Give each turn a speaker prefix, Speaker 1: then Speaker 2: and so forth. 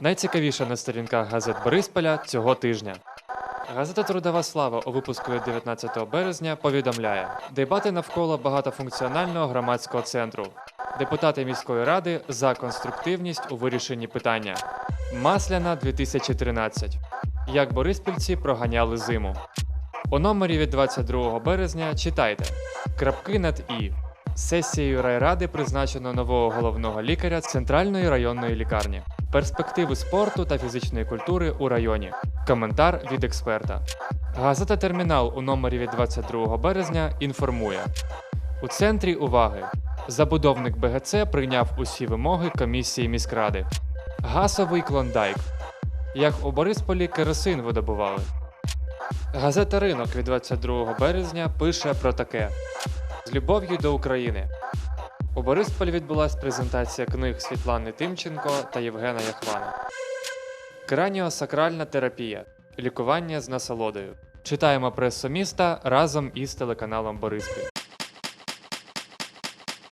Speaker 1: Найцікавіше на сторінках газет Борисполя цього тижня. Газета Трудова слава у випуску від 19 березня повідомляє: дебати навколо багатофункціонального громадського центру. Депутати міської ради за конструктивність у вирішенні питання. Масляна 2013. Як бориспільці проганяли зиму. У номері від 22 березня читайте крапки над і. Сесією райради призначено нового головного лікаря Центральної районної лікарні. Перспективи спорту та фізичної культури у районі. Коментар від експерта. Газета Термінал у номері від 22 березня інформує: у центрі уваги. Забудовник БГЦ прийняв усі вимоги комісії міськради. Гасовий клондайк. Як у Борисполі керосин видобували. Газета Ринок від 22 березня пише про таке: з любов'ю до України. У Борисполі відбулася презентація книг Світлани Тимченко та Євгена Яхвана. Краніосакральна терапія. Лікування з насолодою. Читаємо пресу міста разом із телеканалом Бориспіль.